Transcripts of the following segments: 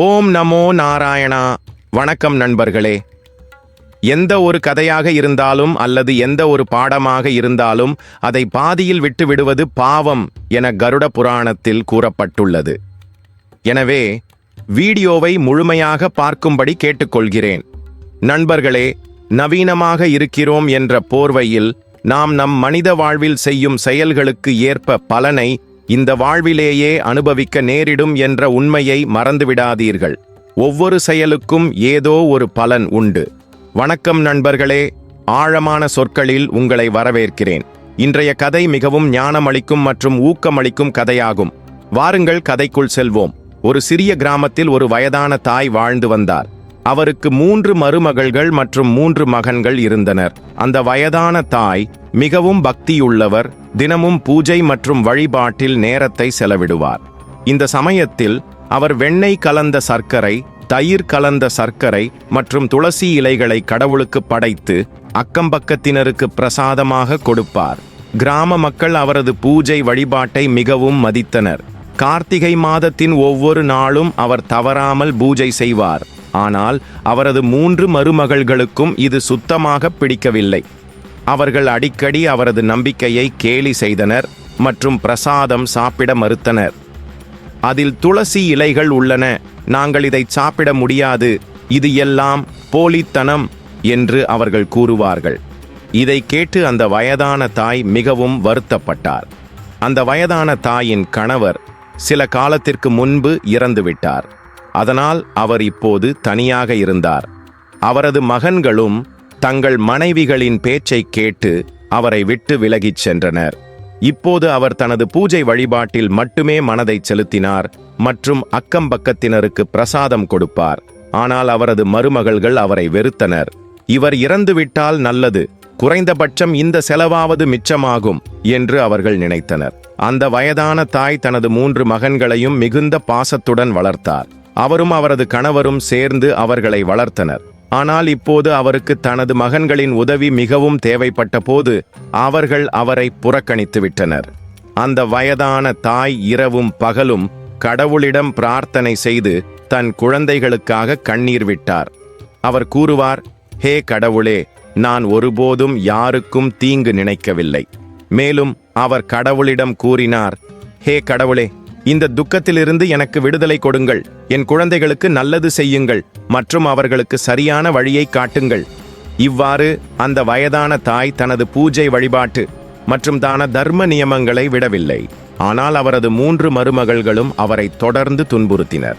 ஓம் நமோ நாராயணா. வணக்கம் நண்பர்களே. எந்த ஒரு கதையாக இருந்தாலும் அல்லது எந்த ஒரு பாடமாக இருந்தாலும் அதை பாதியில் விட்டு விடுவது பாவம் என கருட புராணத்தில் கூறப்பட்டுள்ளது. எனவே வீடியோவை முழுமையாக பார்க்கும்படி கேட்டுக்கொள்கிறேன். நண்பர்களே நவீனமாக இருக்கிறோம் என்ற போர்வையில் நாம் நம் மனித வாழ்வில் செய்யும் செயல்களுக்கு ஏற்ப பலனை இந்த வாழ்விலேயே அனுபவிக்க நேரிடும் என்ற உண்மையை மறந்துவிடாதீர்கள். ஒவ்வொரு செயலுக்கும் ஏதோ ஒரு பலன் உண்டு. வணக்கம் நண்பர்களே ஆழமான சொற்களில் உங்களை வரவேற்கிறேன். இன்றைய கதை மிகவும் ஞானமளிக்கும் மற்றும் ஊக்கமளிக்கும் கதையாகும். வாருங்கள் கதைக்குள் செல்வோம். ஒரு சிறிய கிராமத்தில் ஒரு வயதான தாய் வாழ்ந்து வந்தார். அவருக்கு மூன்று மருமகள்கள் மற்றும் மூன்று மகன்கள் இருந்தனர். அந்த வயதான தாய் மிகவும் பக்தியுள்ளவர் தினமும் பூஜை மற்றும் வழிபாட்டில் நேரத்தை செலவிடுவார். இந்த சமயத்தில் அவர் வெண்ணெய் கலந்த சர்க்கரை தயிர் கலந்த சர்க்கரை மற்றும் துளசி இலைகளை கடவுளுக்கு படைத்து அக்கம்பக்கத்தினருக்கு பிரசாதமாக கொடுப்பார். கிராம மக்கள் அவரது பூஜை வழிபாட்டை மிகவும் மதித்தனர். கார்த்திகை மாதத்தின் ஒவ்வொரு நாளும் அவர் தவறாமல் பூஜை செய்வார். ஆனால் அவரது மூன்று மருமகள்களுக்கும் இது சுத்தமாக பிடிக்கவில்லை. அவர்கள் அடிக்கடி அவரது நம்பிக்கையை கேலி செய்தனர் மற்றும் பிரசாதம் சாப்பிட மறுத்தனர். அதில் துளசி இலைகள் உள்ளன நாங்கள் இதை சாப்பிட முடியாது இது எல்லாம் போலித்தனம் என்று அவர்கள் கூறுவார்கள். இதை கேட்டு அந்த வயதான தாய் மிகவும் வருத்தப்பட்டார். அந்த வயதான தாயின் கணவர் சில காலத்திற்கு முன்பு இறந்துவிட்டார். அதனால் அவர் இப்போது தனியாக இருந்தார். அவரது மகன்களும் தங்கள் மனைவிகளின் பேச்சைக் கேட்டு அவரை விட்டு விலகிச் சென்றனர். இப்போது அவர் தனது பூஜை வழிபாட்டில் மட்டுமே மனதை செலுத்தினார் மற்றும் அக்கம்பக்கத்தினருக்கு பிரசாதம் கொடுப்பார். ஆனால் அவரது மருமகள்கள் அவரை வெறுத்தனர். இவர் இறந்துவிட்டால் நல்லது குறைந்தபட்சம் இந்த செலவாவது மிச்சமாகும் என்று அவர்கள் நினைத்தனர். அந்த வயதான தாய் தனது மூன்று மகன்களையும் மிகுந்த பாசத்துடன் வளர்த்தார். அவரும் அவரது கணவரும் சேர்ந்து அவர்களை வளர்த்தனர். ஆனால் இப்போது அவருக்கு தனது மகன்களின் உதவி மிகவும் தேவைப்பட்ட போது அவர்கள் அவரை புறக்கணித்து விட்டனர். அந்த வயதான தாய் இரவும் பகலும் கடவுளிடம் பிரார்த்தனை செய்து தன் குழந்தைகளுக்காக கண்ணீர் விட்டார். அவர் கூறுவார் ஹே கடவுளே நான் ஒருபோதும் யாருக்கும் தீங்கு நினைக்கவில்லை. மேலும் அவர் கடவுளிடம் கூறினார் ஹே கடவுளே இந்த துக்கத்திலிருந்து எனக்கு விடுதலை கொடுங்கள். என் குழந்தைகளுக்கு நல்லது செய்யுங்கள் மற்றும் அவர்களுக்கு சரியான வழியை காட்டுங்கள். இவ்வாறு அந்த வயதான தாய் தனது பூஜை வழிபாட்டு மற்றும் தான தர்ம நியமங்களை விடவில்லை. ஆனால் அவரது மூன்று மருமகள்களும் அவரை தொடர்ந்து துன்புறுத்தினர்.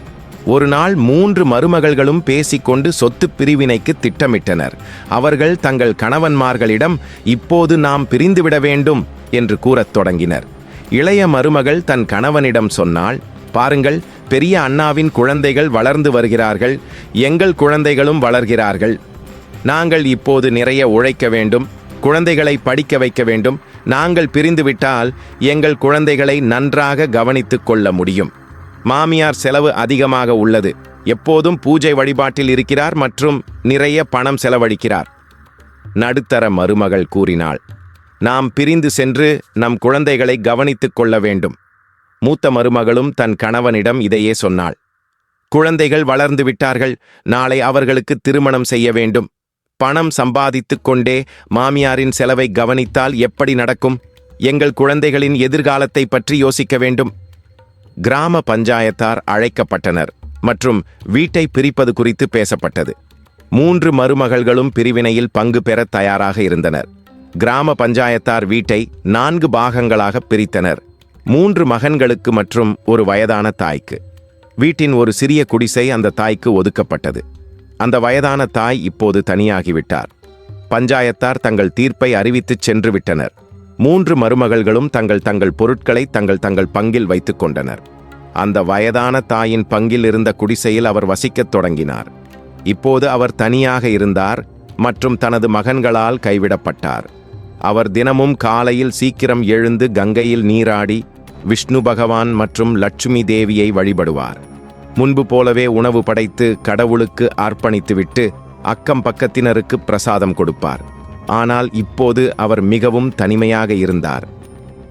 ஒரு நாள் மூன்று மருமகள்களும் பேசிக்கொண்டு சொத்து பிரிவினைக்கு திட்டமிட்டனர். அவர்கள் தங்கள் கணவன்மார்களிடம் இப்போது நாம் பிரிந்துவிட வேண்டும் என்று கூறத் தொடங்கினர். இளைய மருமகள் தன் கணவனிடம் சொன்னாள் பாருங்கள் பெரிய அண்ணாவின் குழந்தைகள் வளர்ந்து வருகிறார்கள் எங்கள் குழந்தைகளும் வளர்கிறார்கள். நாங்கள் இப்போது நிறைய உழைக்க வேண்டும் குழந்தைகளை படிக்க வைக்க வேண்டும். நாங்கள் பிரிந்துவிட்டால் எங்கள் குழந்தைகளை நன்றாக கவனித்துக் கொள்ள முடியும். மாமியார் செலவு அதிகமாக உள்ளது. எப்போதும் பூஜை வழிபாட்டில் இருக்கிறார் மற்றும் நிறைய பணம் செலவழிக்கிறார் நடுத்தர மருமகள் கூறினாள். நாம் பிரிந்து சென்று நம் குழந்தைகளை கவனித்துக் கொள்ள வேண்டும். மூத்த மருமகளும் தன் கணவனிடம் இதையே சொன்னாள். குழந்தைகள் வளர்ந்து விட்டார்கள் நாளை அவர்களுக்கு திருமணம் செய்ய வேண்டும். பணம் சம்பாதித்துக் கொண்டே மாமியாரின் செலவை கவனித்தால் எப்படி நடக்கும்? எங்கள் குழந்தைகளின் எதிர்காலத்தை பற்றி யோசிக்க வேண்டும். கிராம பஞ்சாயத்தார் அழைக்கப்பட்டனர் மற்றும் வீட்டை பிரிப்பது குறித்து பேசப்பட்டது. மூன்று மருமகள்களும் பிரிவினையில் பங்கு பெற தயாராக இருந்தனர். கிராம பஞ்சாயத்தார் வீட்டை நான்கு பாகங்களாக பிரித்தனர். மூன்று மகன்களுக்கு மற்றும் ஒரு வயதான தாய்க்கு. வீட்டின் ஒரு சிறிய குடிசை அந்த தாய்க்கு ஒதுக்கப்பட்டது. அந்த வயதான தாய் இப்போது தனியாகிவிட்டார். பஞ்சாயத்தார் தங்கள் தீர்ப்பை அறிவித்துச் சென்று விட்டனர். மூன்று மருமகள்களும் தங்கள் தங்கள் பொருட்களை தங்கள் தங்கள் பங்கில் வைத்துக் கொண்டனர். அந்த வயதான தாயின் பங்கில் இருந்த குடிசையில் அவர் வசிக்கத் தொடங்கினார். இப்போது அவர் தனியாக இருந்தார் மற்றும் தனது மகன்களால் கைவிடப்பட்டார். அவர் தினமும் காலையில் சீக்கிரம் எழுந்து கங்கையில் நீராடி விஷ்ணு பகவான் மற்றும் லட்சுமி தேவியை வழிபடுவார். முன்பு போலவே உணவு படைத்து கடவுளுக்கு அர்ப்பணித்துவிட்டு அக்கம் பக்கத்தினருக்கு பிரசாதம் கொடுப்பார். ஆனால் இப்போது அவர் மிகவும் தனிமையாக இருந்தார்.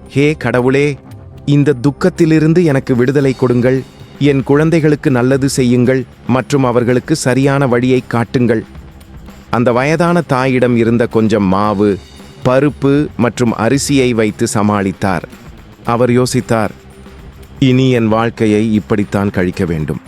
ஹே கடவுளே இந்த துக்கத்திலிருந்து எனக்கு விடுதலை கொடுங்கள். என் குழந்தைகளுக்கு நல்லது செய்யுங்கள் மற்றும் அவர்களுக்கு சரியான வழியை காட்டுங்கள். அந்த வயதான தாயிடம் இருந்த கொஞ்சம் மாவு பருப்பு மற்றும் அரிசியை வைத்து சமாளித்தார். அவர் யோசித்தார் இனி என் வாழ்க்கையை இப்படித்தான் கழிக்க வேண்டும்.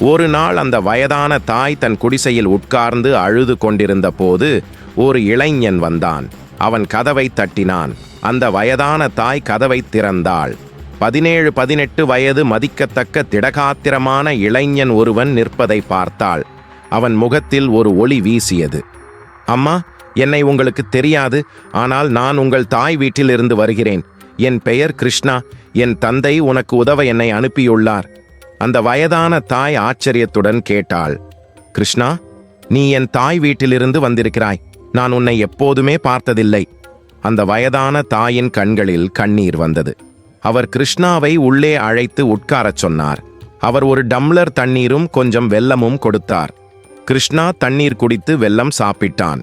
ஒரு நாள் அந்த வயதான தாய் தன் குடிசையில் உட்கார்ந்து அழுது கொண்டிருந்த போது ஒரு இளைஞன் வந்தான். அவன் கதவை தட்டினான். அந்த வயதான தாய் கதவை திறந்தாள். பதினேழு பதினெட்டு வயது மதிக்கத்தக்க திடகாத்திரமான இளைஞன் ஒருவன் நிற்பதை பார்த்தாள். அவன் முகத்தில் ஒரு ஒளி வீசியது. அம்மா என்னை உங்களுக்கு தெரியாது ஆனால் நான் உங்கள் தாய் வீட்டிலிருந்து வருகிறேன். என் பெயர் கிருஷ்ணா. என் தந்தை உனக்கு உதவ என்னை அனுப்பியுள்ளார். அந்த வயதான தாய் ஆச்சரியத்துடன் கேட்டாள் கிருஷ்ணா நீ என் தாய் வீட்டிலிருந்து வந்திருக்கிறாய். நான் உன்னை எப்போதுமே பார்த்ததில்லை. அந்த வயதான தாயின் கண்களில் கண்ணீர் வந்தது. அவர் கிருஷ்ணாவை உள்ளே அழைத்து உட்காரச் சொன்னார். அவர் ஒரு டம்ளர் தண்ணீரும் கொஞ்சம் வெல்லமும் கொடுத்தார். கிருஷ்ணா தண்ணீர் குடித்து வெல்லம் சாப்பிட்டான்.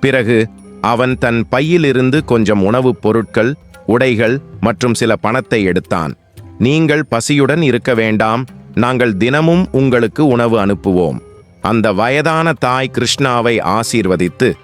பிறகு அவன் தன் பையிலிருந்து கொஞ்சம் உணவுப் பொருட்கள் உடைகள் மற்றும் சில பணத்தை எடுத்தான். நீங்கள் பசியுடன் இருக்க வேண்டாம். நாங்கள் தினமும் உங்களுக்கு உணவு அனுப்புவோம். அந்த வயதான தாய் கிருஷ்ணாவை ஆசீர்வதித்து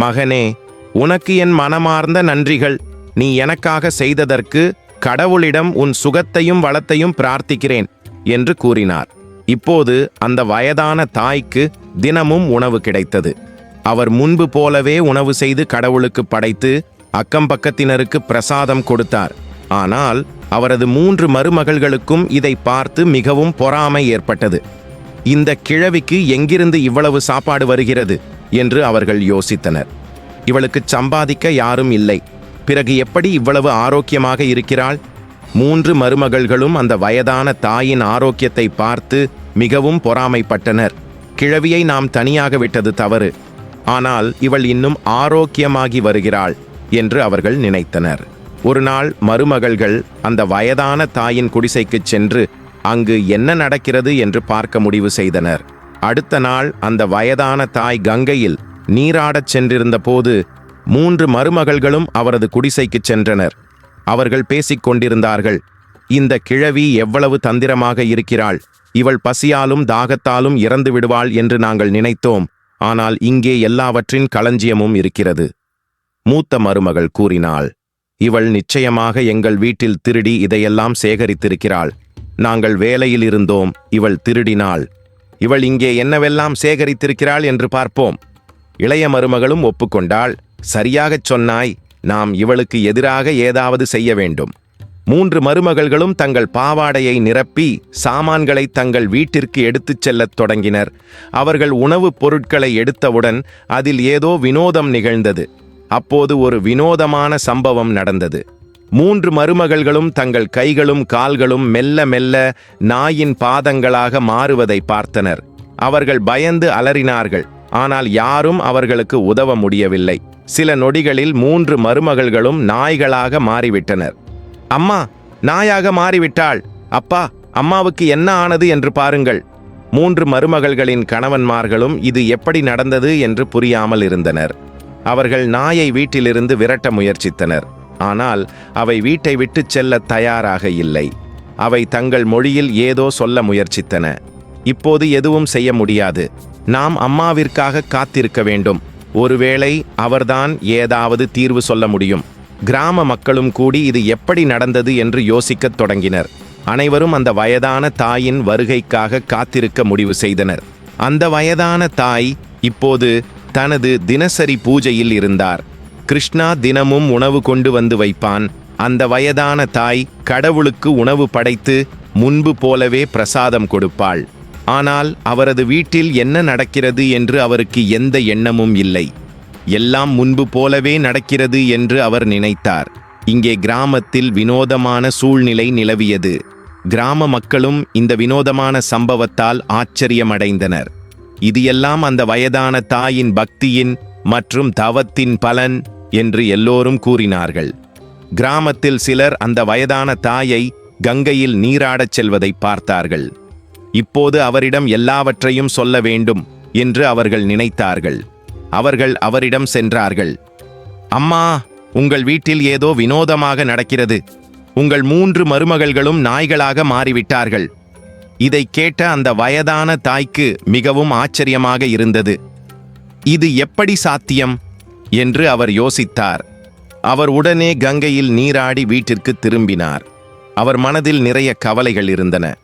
மகனே உனக்கு என் மனமார்ந்த நன்றிகள். நீ எனக்காக செய்ததற்கு கடவுளிடம் உன் சுகத்தையும் வளத்தையும் பிரார்த்திக்கிறேன் என்று கூறினார். இப்போது அந்த வயதான தாய்க்கு தினமும் உணவு கிடைத்தது. அவர் முன்பு போலவே உணவு செய்து கடவுளுக்கு படைத்து அக்கம் பக்கத்தினருக்கு பிரசாதம் கொடுத்தார். ஆனால் அவரது மூன்று மருமகள்களுக்கும் இதை பார்த்து மிகவும் பொறாமை ஏற்பட்டது. இந்த கிழவிக்கு எங்கிருந்து இவ்வளவு சாப்பாடு வருகிறது? என்று அவர்கள் யோசித்தனர். இவளுக்கு சம்பாதிக்க யாரும் இல்லை. பிறகு எப்படி இவ்வளவு ஆரோக்கியமாக இருக்கிறாள்? மூன்று மருமகள்களும் அந்த வயதான தாயின் ஆரோக்கியத்தை பார்த்து மிகவும் பொறாமைப்பட்டனர். கிழவியை நாம் தனியாக விட்டது தவறு. ஆனால் இவள் இன்னும் ஆரோக்கியமாகி வருகிறாள் என்று அவர்கள் நினைத்தனர். ஒரு நாள் மருமகள்கள் அந்த வயதான தாயின் குடிசைக்குச் சென்று அங்கு என்ன நடக்கிறது? என்று பார்க்க முடிவு செய்தனர். அடுத்த நாள் அந்த வயதான தாய் கங்கையில் நீராடச் சென்றிருந்த போது மூன்று மருமகள்களும் அவரது குடிசைக்குச் சென்றனர். அவர்கள் பேசிக் கொண்டிருந்தார்கள் இந்த கிழவி எவ்வளவு தந்திரமாக இருக்கிறாள். இவள் பசியாலும் தாகத்தாலும் இறந்து விடுவாள் என்று நாங்கள் நினைத்தோம். ஆனால் இங்கே எல்லாவற்றின் களஞ்சியமும் இருக்கிறது. மூத்த மருமகள் கூறினாள் இவள் நிச்சயமாக எங்கள் வீட்டில் திருடி இதையெல்லாம் சேகரித்திருக்கிறாள். நாங்கள் வேலையில் இருந்தோம் இவள் திருடினாள். இவள் இங்கே என்னவெல்லாம் சேகரித்திருக்கிறாள் என்று பார்ப்போம். இளைய மருமகளும் ஒப்புக்கொண்டாள் சரியாகச் சொன்னாய் நாம் இவளுக்கு எதிராக ஏதாவது செய்ய வேண்டும். மூன்று மருமகள்களும் தங்கள் பாவாடையை நிரப்பி சாமான்களை தங்கள் வீட்டிற்கு எடுத்துச் செல்லத் தொடங்கினர். அவர்கள் உணவுப் பொருட்களை எடுத்தவுடன் அதில் ஏதோ வினோதம் நிகழ்ந்தது. அப்போது ஒரு வினோதமான சம்பவம் நடந்தது. மூன்று மருமகள்களும் தங்கள் கைகளும் கால்களும் மெல்ல மெல்ல நாயின் பாதங்களாக மாறுவதை பார்த்தனர். அவர்கள் பயந்து அலறினார்கள். ஆனால் யாரும் அவர்களுக்கு உதவ முடியவில்லை. சில நொடிகளில் மூன்று மருமகள்களும் நாய்களாக மாறிவிட்டனர். அம்மா நாயாக மாறிவிட்டாள். அப்பா அம்மாவுக்கு என்ன ஆனது என்று பாருங்கள். மூன்று மருமகள்களின் கணவன்மார்களும் இது எப்படி நடந்தது என்று புரியாமல் இருந்தனர். அவர்கள் நாயை வீட்டிலிருந்து விரட்ட முயற்சித்தனர். ஆனால் அவை வீட்டை விட்டுச் செல்ல தயாராக இல்லை. அவை தங்கள் மொழியில் ஏதோ சொல்ல முயற்சித்தன. இப்போது எதுவும் செய்ய முடியாது. நாம் அம்மாவிற்காக காத்திருக்க வேண்டும். ஒருவேளை அவர்தான் ஏதாவது தீர்வு சொல்ல முடியும். கிராம மக்களும் கூடி இது எப்படி நடந்தது என்று யோசிக்கத் தொடங்கினர். அனைவரும் அந்த வயதான தாயின் வருகைக்காக காத்திருக்க முடிவு செய்தனர். அந்த வயதான தாய் இப்போது தனது தினசரி பூஜையில் இருந்தார். கிருஷ்ணா தினமும் உணவு கொண்டு வந்து வைப்பான். அந்த வயதான தாய் கடவுளுக்கு உணவு படைத்து முன்பு போலவே பிரசாதம் கொடுப்பாள். ஆனால் அவரது வீட்டில் என்ன நடக்கிறது என்று அவருக்கு எந்த எண்ணமும் இல்லை. எல்லாம் முன்பு போலவே நடக்கிறது என்று அவர் நினைத்தார். இங்கே கிராமத்தில் வினோதமான சூழ்நிலை நிலவியது. கிராம மக்களும் இந்த வினோதமான சம்பவத்தால் ஆச்சரியமடைந்தனர். இது எல்லாம் அந்த வயதான தாயின் பக்தியின் மற்றும் தவத்தின் பலன் என்று எல்லோரும் கூறினார்கள். கிராமத்தில் சிலர் அந்த வயதான தாயை கங்கையில் நீராடச் செல்வதை பார்த்தார்கள். இப்போது அவரிடம் எல்லாவற்றையும் சொல்ல வேண்டும் என்று அவர்கள் நினைத்தார்கள். அவர்கள் அவரிடம் சென்றார்கள். அம்மா உங்கள் வீட்டில் ஏதோ வினோதமாக நடக்கிறது. உங்கள் மூன்று மருமகள்களும் நாய்களாக மாறிவிட்டார்கள். இதை கேட்ட அந்த வயதான தாய்க்கு மிகவும் ஆச்சரியமாக இருந்தது. இது எப்படி சாத்தியம்? என்று அவர் யோசித்தார். அவர் உடனே கங்கையில் நீராடி வீட்டிற்கு திரும்பினார். அவர் மனதில் நிறைய கவலைகள் இருந்தன.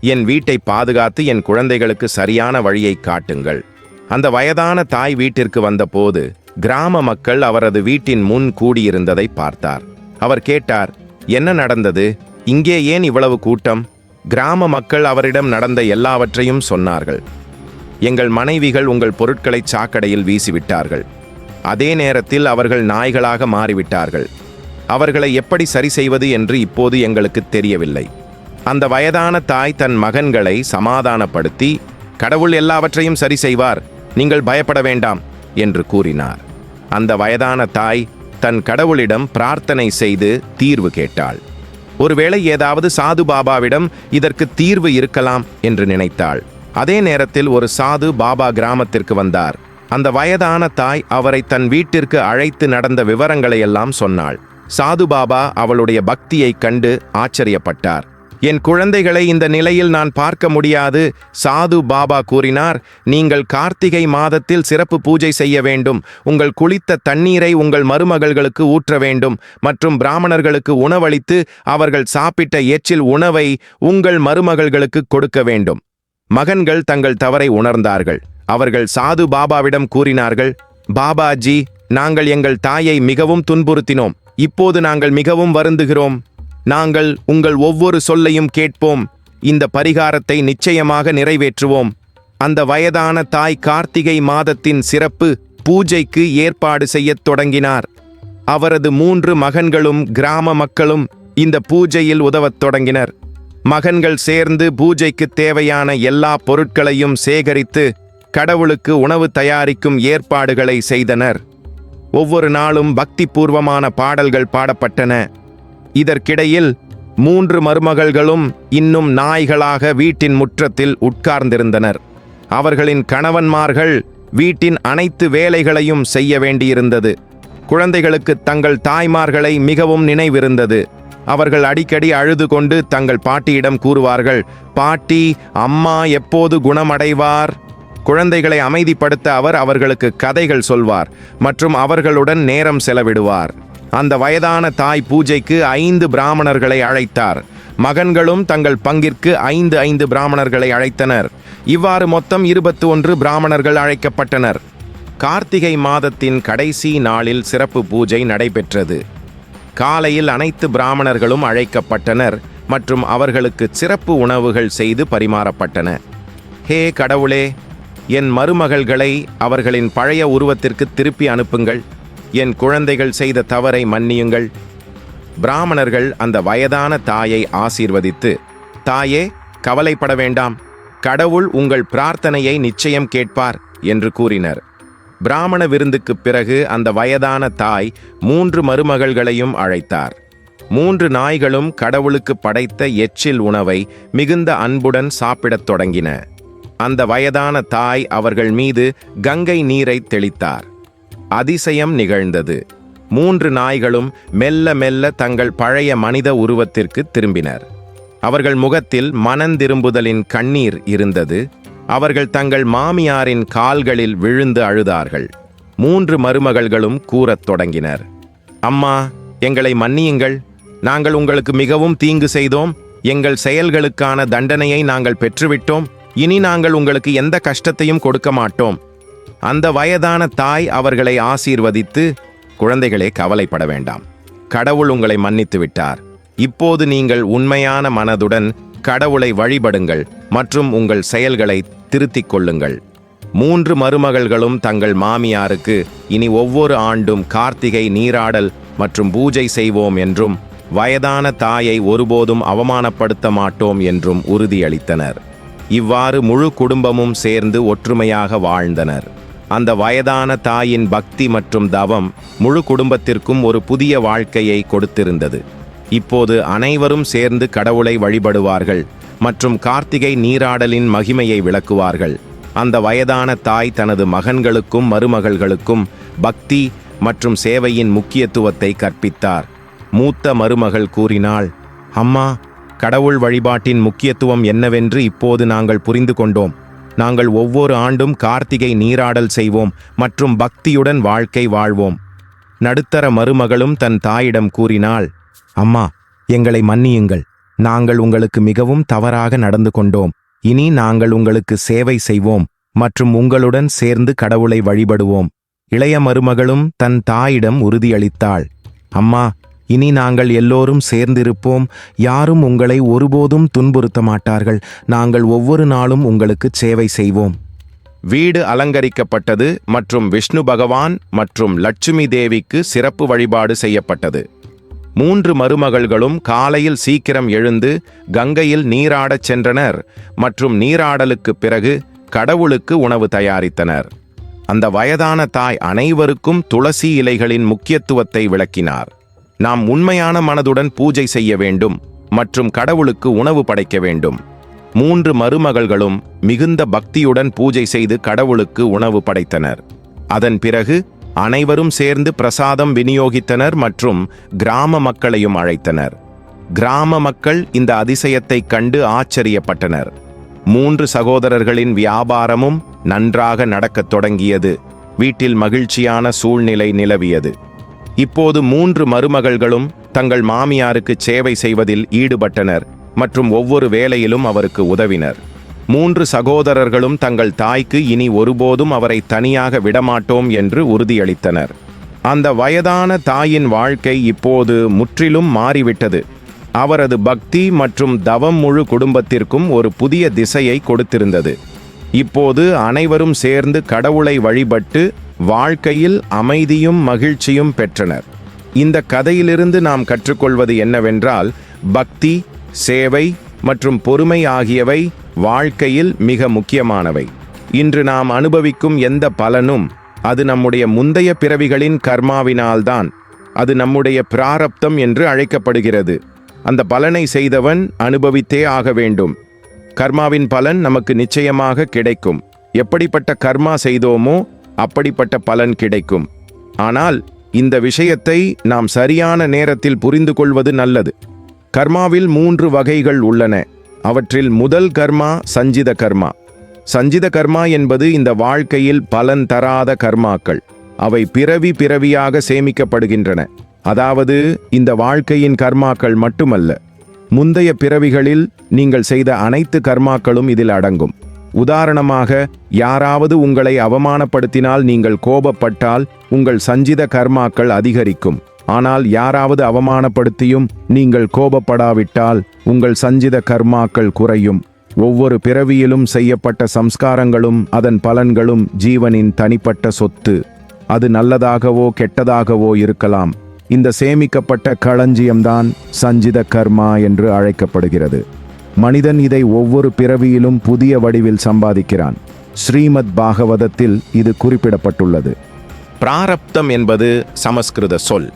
என் வீட்டை பாதுகாத்து என் குழந்தைகளுக்கு சரியான வழியை காட்டுங்கள். அந்த வயதான தாய் வீட்டிற்கு வந்தபோது கிராம மக்கள் அவரது வீட்டின் முன் கூடியிருந்ததை பார்த்தார். அவர் கேட்டார் என்ன நடந்தது? இங்கே ஏன் இவ்வளவு கூட்டம்? கிராம மக்கள் அவரிடம் நடந்த எல்லாவற்றையும் சொன்னார்கள். எங்கள் மனைவிகள் உங்கள் பொருட்களை சாக்கடையில் வீசிவிட்டார்கள். அதே நேரத்தில் அவர்கள் நாய்களாக மாறிவிட்டார்கள். அவர்களை எப்படி சரி செய்வது என்று இப்போது எங்களுக்கு தெரியவில்லை. அந்த வயதான தாய் தன் மகன்களை சமாதானப்படுத்தி கடவுள் எல்லாவற்றையும் சரி செய்வார். நீங்கள் பயப்பட வேண்டாம் என்று கூறினார். அந்த வயதான தாய் தன் கடவுளிடம் பிரார்த்தனை செய்து தீர்வு கேட்டாள். ஒருவேளை ஏதாவது சாது பாபாவிடம் இதற்கு தீர்வு இருக்கலாம் என்று நினைத்தாள். அதே நேரத்தில் ஒரு சாது பாபா கிராமத்திற்கு வந்தார். அந்த வயதான தாய் அவரை தன் வீட்டிற்கு அழைத்து நடந்த விவரங்களையெல்லாம் சொன்னாள். சாது பாபா அவளுடைய பக்தியைக் கண்டு ஆச்சரியப்பட்டார். என் குழந்தைகளை இந்த நிலையில் நான் பார்க்க முடியாது சாது பாபா கூறினார். நீங்கள் கார்த்திகை மாதத்தில் சிறப்பு பூஜை செய்ய வேண்டும். உங்கள் குளித்த தண்ணீரை உங்கள் மருமகள்களுக்கு ஊற்ற வேண்டும். மற்றும் பிராமணர்களுக்கு உணவளித்து அவர்கள் சாப்பிட்ட எச்சில் உணவை உங்கள் மருமகள்களுக்கு கொடுக்க வேண்டும். மகன்கள் தங்கள் தவறை உணர்ந்தார்கள். அவர்கள் சாது பாபாவிடம் கூறினார்கள் பாபாஜி நாங்கள் எங்கள் தாயை மிகவும் துன்புறுத்தினோம். இப்போது நாங்கள் மிகவும் வருந்துகிறோம். நாங்கள் உங்கள் ஒவ்வொரு சொல்லையும் கேட்போம். இந்த பரிகாரத்தை நிச்சயமாக நிறைவேற்றுவோம். அந்த வயதான தாய் கார்த்திகை மாதத்தின் சிறப்பு பூஜைக்கு ஏற்பாடு செய்யத் தொடங்கினார். அவரது மூன்று மகன்களும் கிராம மக்களும் இந்த பூஜையில் உதவத் தொடங்கினர். மகன்கள் சேர்ந்து பூஜைக்கு தேவையான எல்லா பொருட்களையும் சேகரித்து கடவுளுக்கு உணவு தயாரிக்கும் ஏற்பாடுகளை செய்தனர். ஒவ்வொரு நாளும் பக்திபூர்வமான பாடல்கள் பாடப்பட்டன. இதற்கிடையில் மூன்று மருமகள்களும் இன்னும் நாய்களாக வீட்டின் முற்றத்தில் உட்கார்ந்திருந்தனர். அவர்களின் கணவன்மார்கள் வீட்டின் அனைத்து வேலைகளையும் செய்ய வேண்டியிருந்தது. குழந்தைகளுக்கு தங்கள் தாய்மார்களை மிகவும் நினைவிருந்தது. அவர்கள் அடிக்கடி அழுது கொண்டு தங்கள் பாட்டியிடம் கூறுவார்கள் பாட்டி அம்மா எப்போது குணமடைவார்? குழந்தைகளை அமைதிப்படுத்த அவர் அவர்களுக்கு கதைகள் சொல்வார் மற்றும் அவர்களுடன் நேரம் செலவிடுவார். அந்த வயதான தாய் பூஜைக்கு ஐந்து பிராமணர்களை அழைத்தார். மகன்களும் தங்கள் பங்கிற்கு ஐந்து ஐந்து பிராமணர்களை அழைத்தனர். இவ்வாறு மொத்தம் இருபத்தி ஒன்று பிராமணர்கள் அழைக்கப்பட்டனர். கார்த்திகை மாதத்தின் கடைசி நாளில் சிறப்பு பூஜை நடைபெற்றது. காலையில் அனைத்து பிராமணர்களும் அழைக்கப்பட்டனர் மற்றும் அவர்களுக்கு சிறப்பு உணவுகள் செய்து பரிமாறப்பட்டன. ஹே கடவுளே என் மருமகள்களை அவர்களின் பழைய உருவத்திற்கு திருப்பி அனுப்புங்கள். என் குழந்தைகள் செய்த தவறை மன்னியுங்கள். பிராமணர்கள் அந்த வயதான தாயை ஆசீர்வதித்து தாயே கவலைப்பட வேண்டாம். கடவுள் உங்கள் பிரார்த்தனையை நிச்சயம் கேட்பார் என்று கூறினர். பிராமண விருந்துக்குப் பிறகு அந்த வயதான தாய் மூன்று மருமகள்களையும் அழைத்தார். மூன்று நாய்களும் கடவுளுக்கு படைத்த எச்சில் உணவை மிகுந்த அன்புடன் சாப்பிடத் தொடங்கின. அந்த வயதான தாய் அவர்கள் மீது கங்கை நீரை தெளித்தார். அதிசயம் நிகழ்ந்தது. மூன்று நாய்களும் மெல்ல மெல்ல தங்கள் பழைய மனித உருவத்திற்கு திரும்பினர். அவர்கள் முகத்தில் மனந்திரும்புதலின் கண்ணீர் இருந்தது. அவர்கள் தங்கள் மாமியாரின் கால்களில் விழுந்து அழுதார்கள். மூன்று மருமகள்களும் கூறத் தொடங்கினர். அம்மா எங்களை மன்னியுங்கள். நாங்கள் உங்களுக்கு மிகவும் தீங்கு செய்தோம். எங்கள் செயல்களுக்கான தண்டனையை நாங்கள் பெற்றுவிட்டோம். இனி நாங்கள் உங்களுக்கு எந்த கஷ்டத்தையும் கொடுக்க மாட்டோம். அந்த வயதான தாய் அவர்களை ஆசீர்வதித்து குழந்தைகளே கவலைப்பட வேண்டாம். கடவுள் உங்களை மன்னித்து விட்டார். இப்போது நீங்கள் உண்மையான மனதுடன் கடவுளை வழிபடுங்கள் மற்றும் உங்கள் செயல்களை திருத்திக் கொள்ளுங்கள். மூன்று மருமகள்களும் தங்கள் மாமியாருக்கு இனி ஒவ்வொரு ஆண்டும் கார்த்திகை நீராடல் மற்றும் பூஜை செய்வோம் என்றும் வயதான தாயை ஒருபோதும் அவமானப்படுத்த மாட்டோம் என்றும் உறுதியளித்தனர். இவ்வாறு முழு குடும்பமும் சேர்ந்து ஒற்றுமையாக வாழ்ந்தனர். அந்த வயதான தாயின் பக்தி மற்றும் தவம் முழு குடும்பத்திற்கும் ஒரு புதிய வாழ்க்கையை கொடுத்திருந்தது. இப்போது அனைவரும் சேர்ந்து கடவுளை வழிபடுவார்கள் மற்றும் கார்த்திகை நீராடலின் மகிமையை விளக்குவார்கள். அந்த வயதான தாய் தனது மகன்களுக்கும் மருமகள்களுக்கும் பக்தி மற்றும் சேவையின் முக்கியத்துவத்தை கற்பித்தார். மூத்த மருமகள் கூறினாள் அம்மா கடவுள் வழிபாட்டின் முக்கியத்துவம் என்னவென்று இப்போது நாங்கள் புரிந்து கொண்டோம். நாங்கள் ஒவ்வொரு ஆண்டும் கார்த்திகை நீராடல் செய்வோம் மற்றும் பக்தியுடன் வாழ்க்கை வாழ்வோம். நடுத்தர மருமகளும் தன் தாயிடம் கூறினாள் அம்மா எங்களை மன்னியுங்கள். நாங்கள் உங்களுக்கு மிகவும் தவறாக நடந்து கொண்டோம். இனி நாங்கள் உங்களுக்கு சேவை செய்வோம் மற்றும் உங்களுடன் சேர்ந்து கடவுளை வழிபடுவோம். இளைய மருமகளும் தன் தாயிடம் உறுதியளித்தாள் அம்மா இனி நாங்கள் எல்லோரும் சேர்ந்திருப்போம். யாரும் உங்களை ஒருபோதும் துன்புறுத்த மாட்டார்கள் நாங்கள் ஒவ்வொரு நாளும் உங்களுக்கு சேவை செய்வோம். வீடு அலங்கரிக்கப்பட்டது மற்றும் விஷ்ணு பகவான் மற்றும் லட்சுமி தேவிக்கு சிறப்பு வழிபாடு செய்யப்பட்டது. மூன்று மருமகள்களும் காலையில் சீக்கிரம் எழுந்து கங்கையில் நீராடச் சென்றனர் மற்றும் நீராடலுக்குப் பிறகு கடவுளுக்கு உணவு தயாரித்தனர். அந்த வயதான தாய் அனைவருக்கும் துளசி இலைகளின் முக்கியத்துவத்தை விளக்கினார். நாம் உண்மையான மனதுடன் பூஜை செய்ய வேண்டும் மற்றும் கடவுளுக்கு உணவு படைக்க வேண்டும். மூன்று மருமகள்களும் மிகுந்த பக்தியுடன் பூஜை செய்து கடவுளுக்கு உணவு படைத்தனர். அதன் பிறகு அனைவரும் சேர்ந்து பிரசாதம் விநியோகித்தனர் மற்றும் கிராம மக்களையும் அழைத்தனர். கிராம மக்கள் இந்த அதிசயத்தைக் கண்டு ஆச்சரியப்பட்டனர். மூன்று சகோதரர்களின் வியாபாரமும் நன்றாக நடக்கத் தொடங்கியது. வீட்டில் மகிழ்ச்சியான சூழ்நிலை நிலவியது. இப்போது மூன்று மருமகள்களும் தங்கள் மாமியாருக்கு சேவை செய்வதில் ஈடுபட்டனர் மற்றும் ஒவ்வொரு வேலையிலும் அவருக்கு உதவினர். மூன்று சகோதரர்களும் தங்கள் தாய்க்கு இனி ஒருபோதும் அவரை தனியாக விடமாட்டோம் என்று உறுதியளித்தனர். அந்த வயதான தாயின் வாழ்க்கை இப்போது முற்றிலும் மாறிவிட்டது. அவரது பக்தி மற்றும் தவம் முழு குடும்பத்திற்கும் ஒரு புதிய திசையை கொடுத்திருந்தது. இப்போது அனைவரும் சேர்ந்து கடவுளை வழிபட்டு வாழ்க்கையில் அமைதியும் மகிழ்ச்சியும் பெற்றனர். இந்த கதையிலிருந்து நாம் கற்றுக்கொள்வது என்னவென்றால் பக்தி சேவை மற்றும் பொறுமை ஆகியவை வாழ்க்கையில் மிக முக்கியமானவை. இன்று நாம் அனுபவிக்கும் எந்த பலனும் அது நம்முடைய முந்தைய பிறவிகளின் கர்மாவினால்தான் அது நம்முடைய பிராரப்தம் என்று அழைக்கப்படுகிறது. அந்த பலனை செய்தவன் அனுபவித்தே ஆக வேண்டும். கர்மாவின் பலன் நமக்கு நிச்சயமாக கிடைக்கும். எப்படிப்பட்ட கர்மா செய்தோமோ அப்படிப்பட்ட பலன் கிடைக்கும். ஆனால் இந்த விஷயத்தை நாம் சரியான நேரத்தில் புரிந்து கொள்வது நல்லது. கர்மாவில் மூன்று வகைகள் உள்ளன. அவற்றில் முதல் கர்மா சஞ்சித கர்மா. சஞ்சித கர்மா என்பது இந்த வாழ்க்கையில் பலன் தராத கர்மாக்கள். அவை பிறவி பிறவியாக சேமிக்கப்படுகின்றன. அதாவது இந்த வாழ்க்கையின் கர்மாக்கள் மட்டுமல்ல. முந்தைய பிறவிகளில் நீங்கள் செய்த அனைத்து கர்மாக்களும் இதில் அடங்கும். உதாரணமாக யாராவது உங்களை அவமானப்படுத்தினால் நீங்கள் கோபப்பட்டால் உங்கள் சஞ்சித கர்மாக்கள் அதிகரிக்கும். ஆனால் யாராவது அவமானப்படுத்தியும் நீங்கள் கோபப்படாவிட்டால் உங்கள் சஞ்சித கர்மாக்கள் குறையும். ஒவ்வொரு பிறவியிலும் செய்யப்பட்ட சம்ஸ்காரங்களும் அதன் பலன்களும் ஜீவனின் தனிப்பட்ட சொத்து. அது நல்லதாகவோ கெட்டதாகவோ இருக்கலாம். இந்த சேமிக்கப்பட்ட களஞ்சியம்தான் சஞ்சித கர்மா என்று அழைக்கப்படுகிறது. மனிதன் இதை ஒவ்வொரு பிறவியிலும் புதிய வடிவில் சம்பாதிக்கிறான். ஸ்ரீமத் பாகவதத்தில் இது குறிப்பிடப்பட்டுள்ளது. பிராரப்தம் என்பது சமஸ்கிருத சொல்.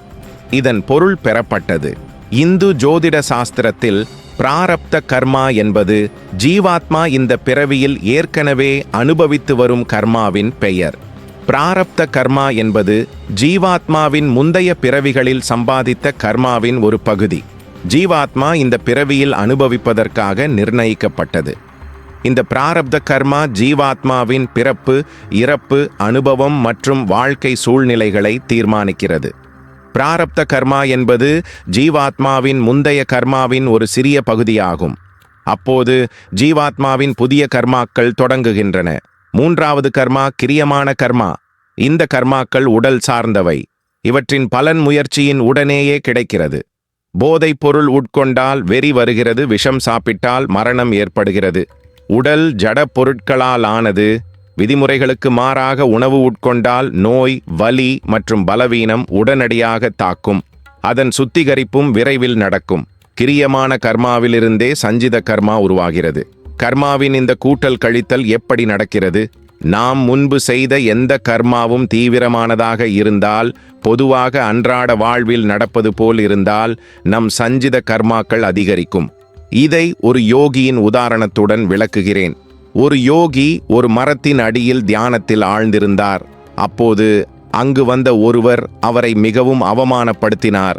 இதன் பொருள் பெறப்பட்டது. இந்து ஜோதிட சாஸ்திரத்தில் பிராரப்த கர்மா என்பது ஜீவாத்மா இந்த பிறவியில் ஏற்கனவே அனுபவித்து வரும் கர்மாவின் பெயர். பிராரப்த கர்மா என்பது ஜீவாத்மாவின் முந்தைய பிறவிகளில் சம்பாதித்த கர்மாவின் ஒரு பகுதி. ஜீவாத்மா இந்த பிறவியில் அனுபவிப்பதற்காக நிர்ணயிக்கப்பட்டது. இந்த பிராரப்த கர்மா ஜீவாத்மாவின் பிறப்பு இறப்பு அனுபவம் மற்றும் வாழ்க்கை சூழ்நிலைகளை தீர்மானிக்கிறது. பிராரப்த கர்மா என்பது ஜீவாத்மாவின் முந்தைய கர்மாவின் ஒரு சிறிய பகுதியாகும். அப்போது ஜீவாத்மாவின் புதிய கர்மாக்கள் தொடங்குகின்றன. மூன்றாவது கர்மா கிரியமான கர்மா. இந்த கர்மாக்கள் உடல் சார்ந்தவை. இவற்றின் பலன் முயற்சியின் உடனேயே கிடைக்கிறது. போதைப் பொருள் உட்கொண்டால் வெறி வருகிறது விஷம் சாப்பிட்டால் மரணம் ஏற்படுகிறது. உடல் ஜட பொருட்களால் ஆனது விதிமுறைகளுக்கு மாறாக உணவு உட்கொண்டால் நோய் வலி மற்றும் பலவீனம் உடனடியாக தாக்கும். அதன் சுத்திகரிப்பும் விரைவில் நடக்கும். கிரியமான கர்மாவிலிருந்தே சஞ்சித கர்மா உருவாகிறது. கர்மாவின் இந்த கூட்டல் கழித்தல் எப்படி நடக்கிறது? நாம் முன்பு செய்த எந்த கர்மாவும் தீவிரமானதாக இருந்தால் பொதுவாக அன்றாட வாழ்வில் நடப்பது போல் இருந்தால் நம் சஞ்சித கர்மாக்கள் அதிகரிக்கும். இதை ஒரு யோகியின் உதாரணத்துடன் விளக்குகிறேன். ஒரு யோகி ஒரு மரத்தின் அடியில் தியானத்தில் ஆழ்ந்திருந்தார். அப்போது அங்கு வந்த ஒருவர் அவரை மிகவும் அவமானப்படுத்தினார்.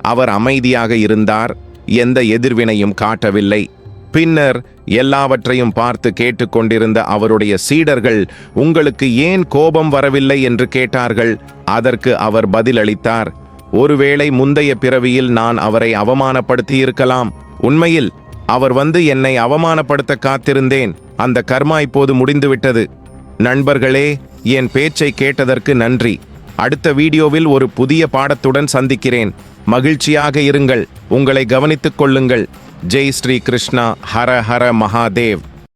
அவர் அமைதியாக இருந்தார். எந்த எதிர்வினையும் காட்டவில்லை. பின்னர் எல்லாவற்றையும் பார்த்து கேட்டுக்கொண்டிருந்த அவருடைய சீடர்கள் உங்களுக்கு ஏன் கோபம் வரவில்லை? என்று கேட்டார்கள். அதற்கு அவர் பதிலளித்தார் ஒருவேளை முந்தைய பிறவியில் நான் அவரை அவமானப்படுத்தி இருக்கலாம் உண்மையில் அவர் வந்து என்னை அவமானப்படுத்த காத்திருந்தேன். அந்த கர்மா இப்போது முடிந்துவிட்டது. நண்பர்களே என் பேச்சை கேட்டதற்கு நன்றி. அடுத்த வீடியோவில் ஒரு புதிய பாடத்துடன் சந்திக்கிறேன். மகிழ்ச்சியாக இருங்கள். உங்களை கவனித்துக் கொள்ளுங்கள். ஜெய் ஸ்ரீ கிருஷ்ணா ஹர ஹர மகாதேவ்.